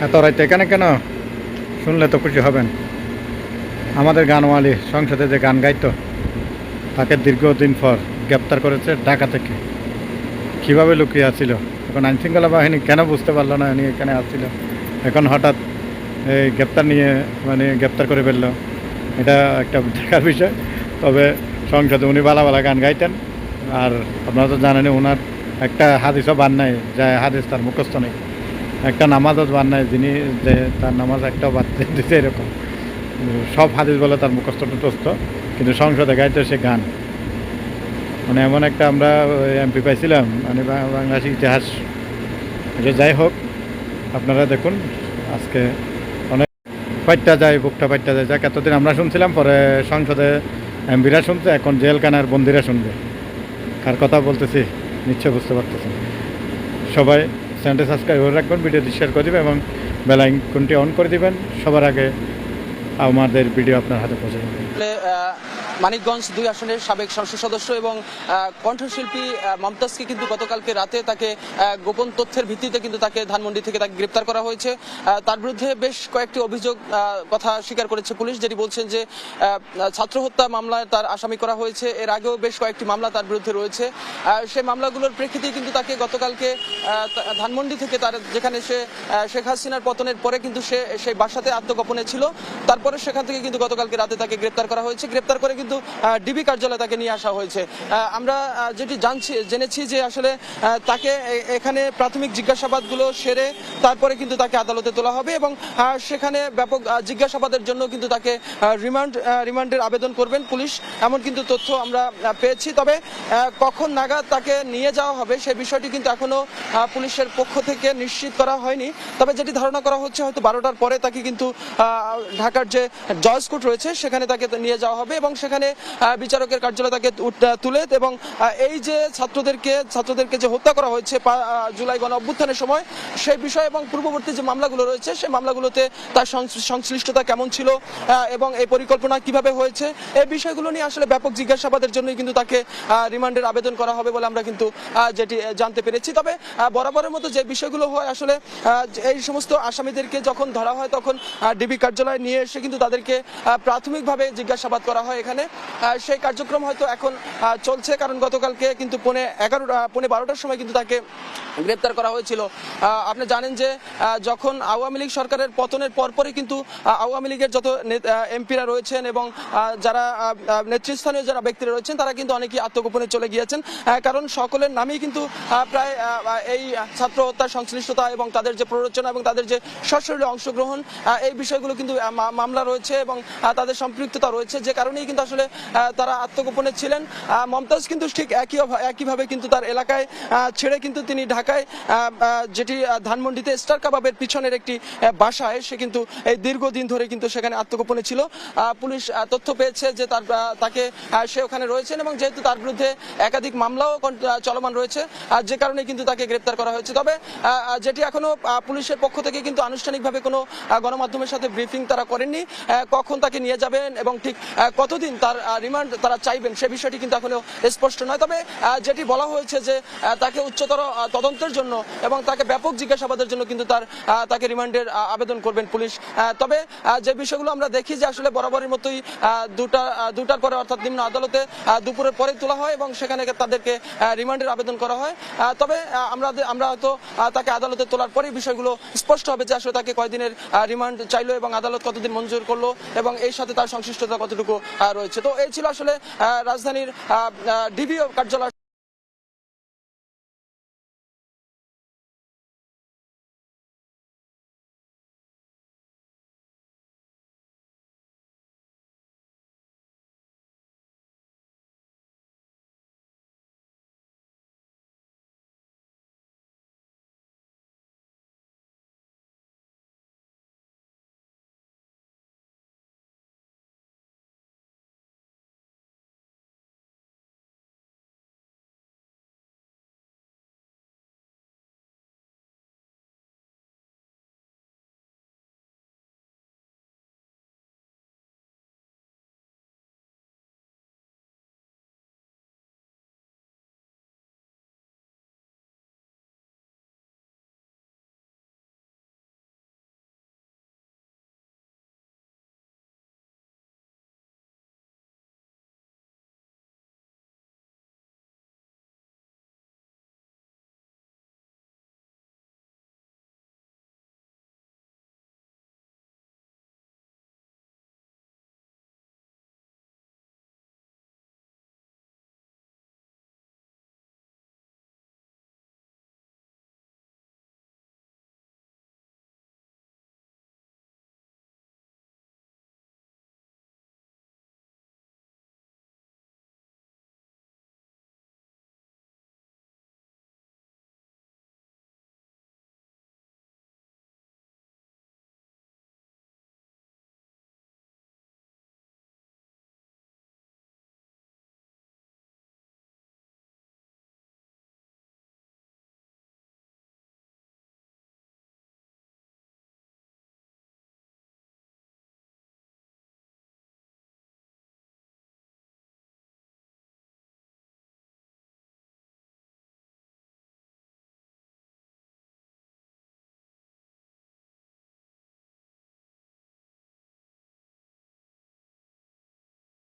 এত রাইতে এখানে কেন? শুনলে তো খুশি হবেন। আমাদের গানওয়ালি সংসদে যে গান গাইতো, তাকে দীর্ঘদিন পর গ্রেপ্তার করেছে ঢাকা থেকে। কীভাবে লুকিয়ে আছিল? এখন আইনশৃঙ্খলা বাহিনী কেন বুঝতে পারল না উনি এখানে আসছিল? এখন হঠাৎ এই গ্রেপ্তার নিয়ে মানে গ্রেপ্তার করে ফেলল। এটা একটা দেখার বিষয়। তবে সংসদে উনি বালা বালা গান গাইতেন। আর আপনারা তো জানেন ওনার একটা হাদিসও বান নাই, যে হাদিস তার মুখস্থ নেই। একটা নামাজও বান নাই, যিনি যে তার নামাজ একটাও বাদ দিতে এরকম। সব হাদিস বলে তার মুখস্থ টুটস্থ কিন্তু সংসদে গাইতো সে গান। মানে এমন একটা আমরা এমপি পাইছিলাম মানে বাংলাদেশের ইতিহাস। এটা যাই হোক, আপনারা দেখুন, আজকে অনেক পাইটটা যায়, বুকটা পাইটটা যায়। যাক, এতদিন আমরা শুনছিলাম, পরে সংসদে এমপিরা শুনছে, এখন জেলখানার বন্দিরা শুনবে। কার কথা বলতেছি, নিশ্চয় বুঝতে পারতেছেন। সবাই চ্যানেলটি সাবস্ক্রাইব করে রাখবেন ভিডিওটি শেয়ার করে দেবেন এবং বেলাইকনটি অন করে দেবেন। সবার আগে আমাদের ভিডিও আপনার হাতে পৌঁছে যাবে। মানিকগঞ্জ দুই আসনের সাবেক সংসদ সদস্য এবং কণ্ঠশিল্পী মমতাজকে কিন্তু গতকালকে রাতে তাকে গোপন তথ্যের ভিত্তিতে কিন্তু তাকে ধানমন্ডি থেকে তাকে গ্রেপ্তার করা হয়েছে। তার বিরুদ্ধে বেশ কয়েকটি অভিযোগ কথা স্বীকার করেছে পুলিশ, যেটি বলছেন যে ছাত্র হত্যা মামলায় তার আসামি করা হয়েছে। এর আগেও বেশ কয়েকটি মামলা তার বিরুদ্ধে রয়েছে। সেই মামলাগুলোর প্রেক্ষিতেই কিন্তু তাকে গতকালকে ধানমন্ডি থেকে তার, যেখানে সে শেখ হাসিনার পতনের পরে কিন্তু সে সেই বাসাতে আত্মগোপনে ছিল। তারপরে সেখান থেকে কিন্তু গতকালকে রাতে তাকে গ্রেপ্তার করা হয়েছে। গ্রেপ্তার করে কিন্তু ডিবি কার্যালয়ে তাকে নিয়ে আসা হয়েছে। আমরা যেটি জানছি, জেনেছি যে আসলে তাকে এখানে প্রাথমিক জিজ্ঞাসাবাদগুলো সেরে তারপরে কিন্তু তাকে আদালতে তোলা হবে এবং সেখানে ব্যাপক জিজ্ঞাসাবাদের জন্য কিন্তু তাকে রিমান্ড রিমান্ডের আবেদন করবেন পুলিশ। এমন কিন্তু তথ্য আমরা পেয়েছি। তবে কখন নাগাদ তাকে নিয়ে যাওয়া হবে সে বিষয়টি কিন্তু এখনও পুলিশের পক্ষ থেকে নিশ্চিত করা হয়নি। তবে যেটি ধারণা করা হচ্ছে, হয়তো বারোটার পরে তাকে কিন্তু ঢাকার যে জজ কোর্ট রয়েছে, সেখানে তাকে নিয়ে যাওয়া হবে এবং সেখানে বিচারকের কার্যালয়ে তাকে তুলে এবং এই যে ছাত্রদেরকে ছাত্রদেরকে যে হত্যা করা হয়েছে জুলাই গণ অভ্যুত্থানের সময়, সেই বিষয় এবং পূর্ববর্তী যে মামলাগুলো রয়েছে, সেই মামলাগুলোতে তার সংশ্লিষ্টতা কেমন ছিল এবং এই পরিকল্পনা কীভাবে হয়েছে, এই বিষয়গুলো নিয়ে আসলে ব্যাপক জিজ্ঞাসাবাদের জন্যই কিন্তু তাকে রিমান্ডের আবেদন করা হবে বলে আমরা কিন্তু যেটি জানতে পেরেছি। তবে বরাবরের মতো যে বিষয়গুলো হয় আসলে এই সমস্ত আসামিদেরকে যখন ধরা হয়, তখন ডিবি কার্যালয়ে নিয়ে এসে কিন্তু তাদেরকে প্রাথমিকভাবে জিজ্ঞাসাবাদ করা হয় এখানে। সেই কার্যক্রম হয়তো এখন চলছে কারণ গতকালকে কিন্তু পৌনে এগারো পৌনে বারোটার সময় কিন্তু তাকে গ্রেপ্তার করা হয়েছিল। আপনি জানেন যে যখন আওয়ামী লীগ সরকারের পতনের পরপরই কিন্তু আওয়ামী লীগের যত এমপিরা রয়েছেন এবং যারা নেতৃস্থানীয় যারা ব্যক্তিরা রয়েছেন তারা কিন্তু অনেকেই আত্মগোপনে চলে গিয়েছেন। কারণ সকলের নামেই কিন্তু প্রায় এই ছাত্র হত্যার সংশ্লিষ্টতা এবং তাদের যে প্ররোচনা এবং তাদের যে সশরীরে অংশগ্রহণ এই বিষয়গুলো কিন্তু আহ, মা- মামলা রয়েছে এবং তাদের সম্পৃক্ততা রয়েছে। যে কারণেই কিন্তু আসলে তারা আত্মগোপনে ছিলেন। মমতাজ কিন্তু ঠিক একই একইভাবে কিন্তু তার এলাকায় ছেড়ে কিন্তু তিনি ঢাকায় যেটি ধানমন্ডিতে স্টার কাবাবের পিছনের একটি বাসায় সে কিন্তু এই দীর্ঘদিন ধরে কিন্তু সেখানে আত্মগোপনে ছিল। পুলিশ তথ্য পেয়েছে যে তার তাকে সে ওখানে রয়েছেন এবং যেহেতু তার বিরুদ্ধে একাধিক মামলাও চলমান রয়েছে যে কারণে কিন্তু তাকে গ্রেপ্তার করা হয়েছে। তবে যেটি এখনও পুলিশের পক্ষ থেকে কিন্তু আনুষ্ঠানিকভাবে কোনো গণমাধ্যমের সাথে ব্রিফিং তারা করেননি। কখন তাকে নিয়ে যাবেন এবং ঠিক কতদিন তার রিমান্ড তারা চাইবেন সে বিষয়টি কিন্তু এখনও স্পষ্ট নয়। তবে যেটি বলা হয়েছে যে তাকে উচ্চতর তদন্তের জন্য এবং তাকে ব্যাপক জিজ্ঞাসাবাদের জন্য কিন্তু তার তাকে রিমান্ডের আবেদন করবেন পুলিশ। তবে যে বিষয়গুলো আমরা দেখি যে আসলে বরাবরের মতোই দুটা দুটার পরে অর্থাৎ নিম্ন আদালতে দুপুরের পরে তোলা হয় এবং সেখানে তাদেরকে রিমান্ডের আবেদন করা হয়। তবে আমরা আমরা হয়তো তাকে আদালতে তোলার পরেই বিষয়গুলো স্পষ্ট হবে যে আসলে তাকে কয়দিনের রিমান্ড চাইলো এবং আদালত কতদিন মঞ্জুর করল এবং এর সাথে তার সংশ্লিষ্টতা কতটুকু রয়েছে। তো এই ছিল আসলে রাজধানীর ডিবিও কার্যালয়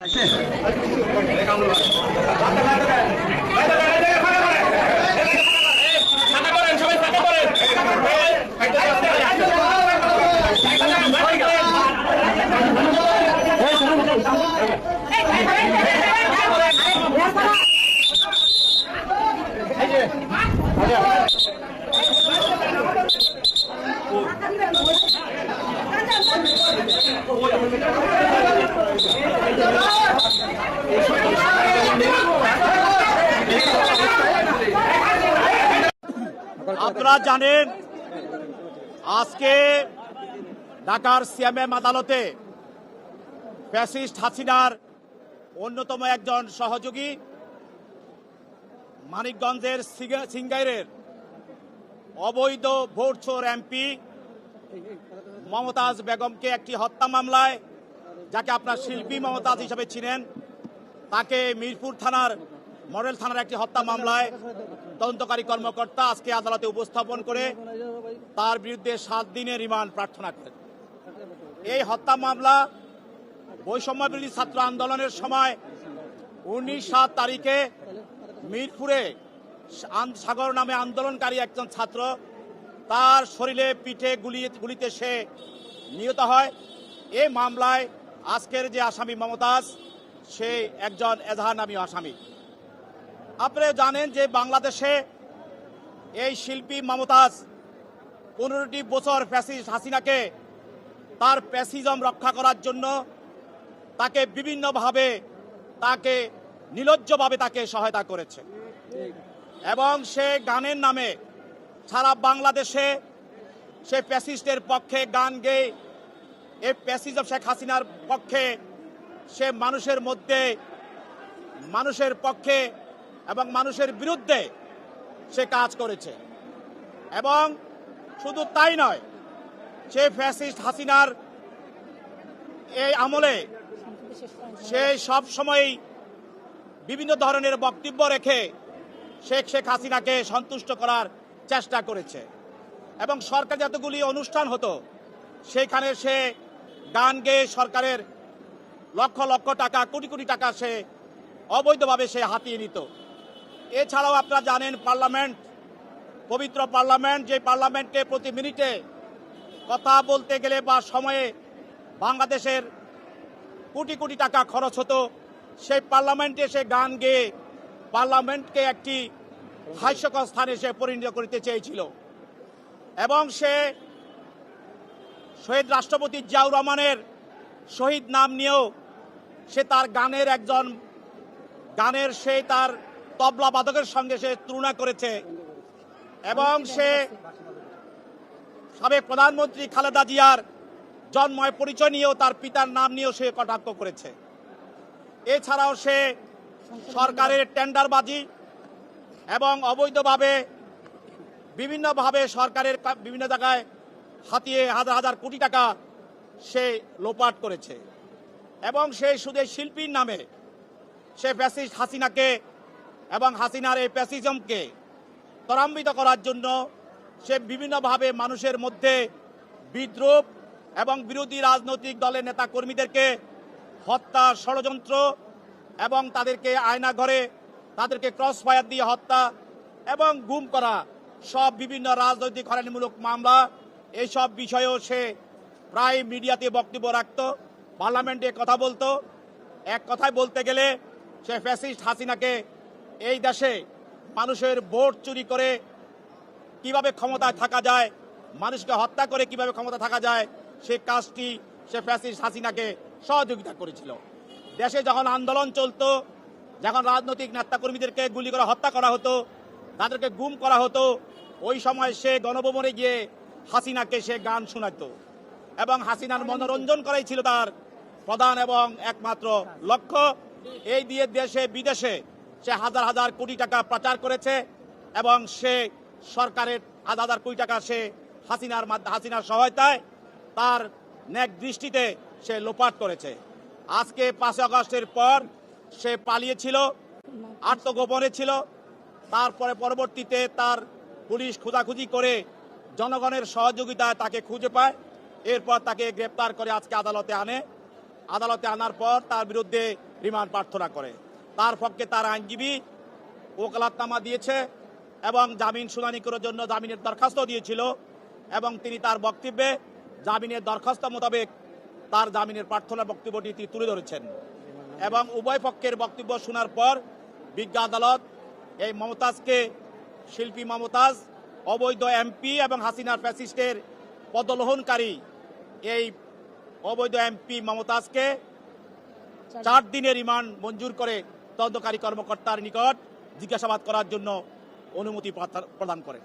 Yeah. আপনারা জানেন, আজকে ঢাকার সিএমএম আদালতে ফ্যাসিস্ট হাসিনার অন্যতম একজন সহযোগী মানিকগঞ্জের সিঙ্গা- সিঙ্গাইরের অবৈধ ভোট চোর এমপি মমতাজ বেগমকে একটি হত্যা মামলায়, যাকে আপনার শিল্পী মমতাজ হিসেবে চিনেন, তাকে মিরপুর থানার, মডেল থানার একটি হত্যা মামলায় তদন্তকারী কর্মকর্তা আজকে আদালতে উপস্থাপন করে তার বিরুদ্ধে সাত দিনের রিমান্ড প্রার্থনা করেন। এই হত্যা মামলা বৈষম্য বিরোধী ছাত্র আন্দোলনের সময় উনিশ সাত তারিখে মিরপুরে সাগর নামে আন্দোলনকারী একজন ছাত্র, তার শরীরে পিঠে গুলি গুলিতে সে নিহত হয়। এই মামলায় আজকের যে আসামি মমতাজ, সে একজন এজাহার নামী আসামি। আপনারা জানেন যে বাংলাদেশে এই শিল্পী মমতাজ পনেরোটি বছর ফ্যাসিস্ট হাসিনাকে তার প্যাসিজম রক্ষা করার জন্য তাকে বিভিন্নভাবে তাকে নিলজ্জভাবে তাকে সহায়তা করেছে। এবং সে গানের নামে সারা বাংলাদেশে সে প্যাসিস্টের পক্ষে গান গেয়ে এই প্যাসিজম শেখ হাসিনার পক্ষে সে মানুষের মধ্যে মানুষের পক্ষে এবং মানুষের বিরুদ্ধে সে কাজ করেছে। এবং শুধু তাই নয়, সে ফ্যাসিস্ট হাসিনার এই আমলে সে সব সময়ই বিভিন্ন ধরনের বক্তব্য রেখে শেখ শেখ হাসিনাকে সন্তুষ্ট করার চেষ্টা করেছে। এবং সরকার যতগুলি অনুষ্ঠান হতো, সেখানে সে গান গেয়ে সরকারের লক্ষ লক্ষ টাকা, কোটি কোটি টাকা সে অবৈধভাবে সে হাতিয়ে নিত। এছাড়াও আপনারা জানেন পার্লামেন্ট, পবিত্র পার্লামেন্ট, যে পার্লামেন্টে প্রতি মিনিটে কথা বলতে গেলে বা সময়ে বাংলাদেশের কোটি কোটি টাকা খরচ হতো, সেই পার্লামেন্টে সে গান গেয়ে পার্লামেন্টকে একটি হাস্যকর স্থানে সে পরিণত করতে চেয়েছিল। এবং সে শহীদ রাষ্ট্রপতি জিয়াউর রহমানের শহীদ নাম নিয়েও সে তার গানের একজন, গানের সে তার তবলা বাদকের সঙ্গে সে তুলনা করেছে। এবং সে সাবেক প্রধানমন্ত্রী খালেদা জিয়ার জন্ময় পরিচয় নিয়েও তার পিতার নাম নিয়েও সে কটাক্ষ করেছে। এছাড়াও সে সরকারের টেন্ডারবাজি এবং অবৈধভাবে বিভিন্নভাবে সরকারের বিভিন্ন জায়গায় হাতিয়ে হাজার হাজার কোটি টাকা সে লোপাট করেছে। এবং সে শুধু শিল্পীর নামে সে প্যাসিস্ট হাসিনাকে এবং হাসিনার এই প্যাসিজমকে ত্বরান্বিত করার জন্য সে বিভিন্নভাবে মানুষের মধ্যে বিদ্রুপ এবং বিরোধী রাজনৈতিক দলের নেতা কর্মীদেরকে হত্যা ষড়যন্ত্র এবং তাদেরকে আয়না ঘরে, তাদেরকে ক্রস ফায়ার দিয়ে হত্যা এবং গুম করা সব বিভিন্ন রাজনৈতিক হয়রানিমূলক মামলা এইসব বিষয়েও সে প্রায় মিডিয়াতে বক্তব্য রাখত, পার্লামেন্টে কথা বলতো। এক কথায় বলতে গেলে সে ফ্যাসিস্ট হাসিনাকে এই দেশে মানুষের ভোট চুরি করে কীভাবে ক্ষমতায় থাকা যায়, মানুষকে হত্যা করে কীভাবে ক্ষমতা থাকা যায়, সে কাজটি সে ফ্যাসিস্ট হাসিনাকে সহযোগিতা করেছিল। দেশে যখন আন্দোলন চলতো, যখন রাজনৈতিক নেতাকর্মীদেরকে গুলি করে হত্যা করা হতো, তাদেরকে গুম করা হতো, ওই সময় সে গণভবনে গিয়ে হাসিনাকে সে গান শোনাতো এবং হাসিনার মনোরঞ্জন করাই ছিল তার প্রধান এবং একমাত্র লক্ষ্য। এই দিয়ে দেশে, বিদেশে সে হাজার হাজার কোটি টাকা পাচার করেছে এবং সে সরকারের হাজার হাজার কোটি টাকা সে হাসিনার হাসিনার সহায়তায় তার ন্যাক দৃষ্টিতে সে লোপাট করেছে। আজকে পাঁচই আগস্টের পর সে পালিয়েছিল, আত্মগোপনে ছিল, তারপরে পরবর্তীতে তার পুলিশ খোঁজাখুঁজি করে জনগণের সহযোগিতায় তাকে খুঁজে পায়, এরপর তাকে গ্রেপ্তার করে আজকে আদালতে আনে। আদালতে আনার পর তার বিরুদ্ধে রিমান্ড প্রার্থনা করে। তার পক্ষে তার আইনজীবী ওকালাতনামা দিয়েছে এবং জামিন শুনানি করার জন্য জামিনের দরখাস্ত দিয়েছিল এবং তিনি তার বক্তব্যে জামিনের দরখাস্ত মোতাবেক তার জামিনের প্রার্থনা বক্তব্যটি তিনি তুলে ধরেছেন। এবং উভয় পক্ষের বক্তব্য শোনার পর বিজ্ঞ আদালত এই মমতাজকে, শিল্পী মমতাজ, অবৈধ এমপি এবং হাসিনার ফ্যাসিস্টের পদলোহনকারী এই অবৈধ এমপি মমতাজকে চার দিনের রিমান্ড মঞ্জুর করে তদন্তকারী কর্মকর্তার নিকট জিজ্ঞাসাবাদ করার জন্য অনুমতি প্রদান করে